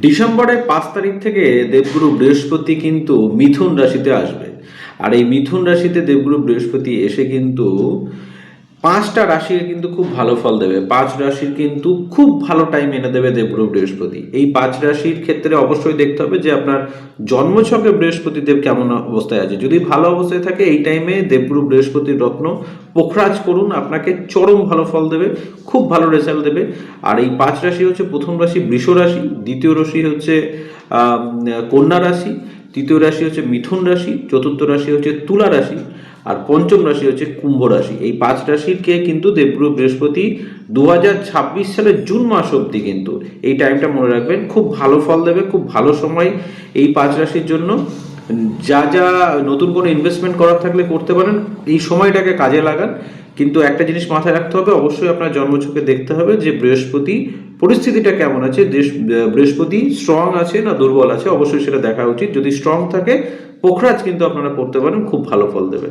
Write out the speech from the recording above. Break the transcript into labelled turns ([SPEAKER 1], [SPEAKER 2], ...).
[SPEAKER 1] ডিসেম্বরের পাঁচ তারিখ থেকে দেবগুরু বৃহস্পতি কিন্তু মিথুন রাশিতে আসবে। আর এই মিথুন রাশিতে দেবগুরু বৃহস্পতি এসে কিন্তু পাঁচটা রাশির কিন্তু খুব ভালো ফল দেবে। পাঁচ রাশির কিন্তু খুব ভালো টাইম এনে দেবে দেবগুরু বৃহস্পতি। এই পাঁচ রাশির ক্ষেত্রে অবশ্যই দেখতে হবে যে আপনার জন্মছকে বৃহস্পতি দেব কেমন অবস্থায় আছে। যদি ভালো অবস্থায় থাকে, এই টাইমে দেবগুরু বৃহস্পতির রত্ন পোখরাজ করুন, আপনাকে চরম ভালো ফল দেবে, খুব ভালো রেজাল্ট দেবে। আর এই পাঁচ রাশি হচ্ছে প্রথম রাশি বৃষ রাশি, দ্বিতীয় রাশি হচ্ছে কন্যা রাশি, তৃতীয় রাশি হচ্ছে মিথুন রাশি, চতুর্থ রাশি হচ্ছে তুলা রাশি আর পঞ্চম রাশি হচ্ছে কুম্ভ রাশি। এই পাঁচ রাশিকে কিন্তু দেবগুরু বৃহস্পতি দু হাজার ছাব্বিশ সালের জুন মাস অবধি কিন্তু এই টাইমটা মনে রাখবেন খুব ভালো ফল দেবে, খুব ভালো সময় এই পাঁচ রাশির জন্য। যা যা নতুন কোনো ইনভেস্টমেন্ট করার থাকলে করতে পারেন, এই সময়টাকে কাজে লাগান। কিন্তু একটা জিনিস মাথায় রাখতে হবে, অবশ্যই আপনার জন্মছকে দেখতে হবে যে বৃহস্পতি পরিস্থিতিটা কেমন আছে বৃহস্পতি স্ট্রং আছে না দুর্বল আছে, অবশ্যই সেটা দেখা উচিত। যদি স্ট্রং থাকে, পোখরাজ কিন্তু আপনারা করতে পারেন, খুব ভালো ফল দেবে।